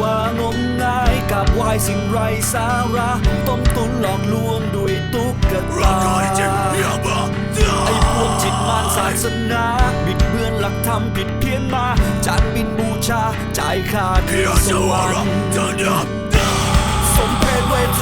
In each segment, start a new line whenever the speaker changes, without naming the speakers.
วางมงายกับวายสิ่งไรสาระต้มตุนหลอกลวงด้วยตุ๊กกตาไอ้พวกจิตมารศาสนา บิดเบือนห
ลักธรรมผิด
เพี้ย
น
มาจานบินบูชาใจขาดสวรรค์สมเพศเวท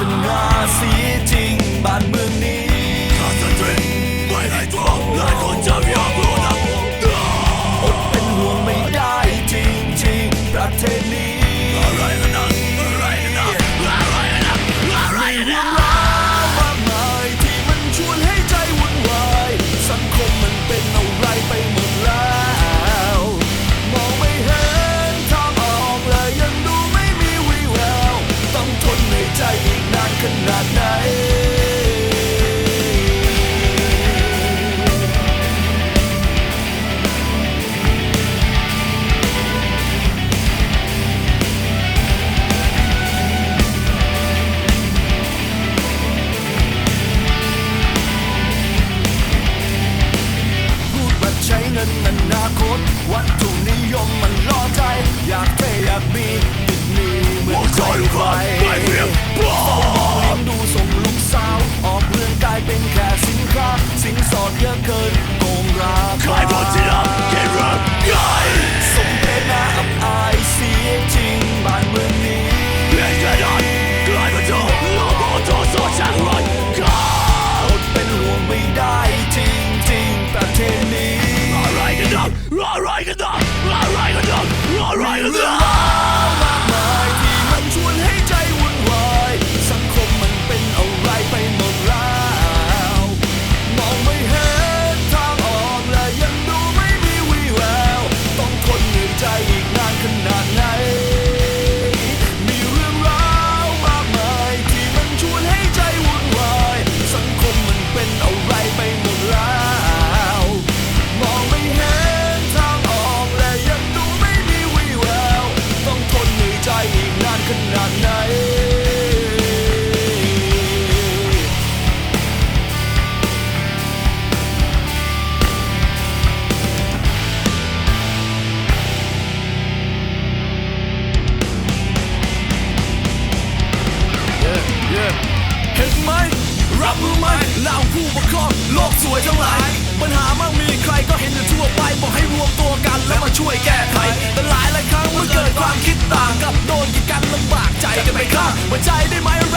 all you could. ดาวผู้ปกครองโลกสวยทั้งหลาย ปัญหามากมีใครก็เห็นอยู่ทั่วไปบอกให้รวมตัวกันแล้วมาช่วยแก้ไขแต่หลายหลายครั้งมันเกิดความคิดต่างกับโดนกีดกันลำบากใจกันไปข้างหัวใจได้ไหม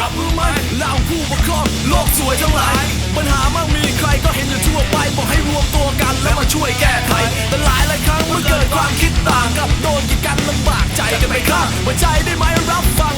รับรู้ไหมเหล่าผู้ปกครองโลกสวยทั้งหลาย ปัญหามากมีใครก็เห็นอยู่ทั่วไป บอกให้รวมตัวกันแล้วมาช่วยแก้ไข แต่หลายหลายครั้งมันเกิดความคิดต่างกับโดนกีดกันลำบากใจกันไปข้างหัวใจได้ไหมรับฟัง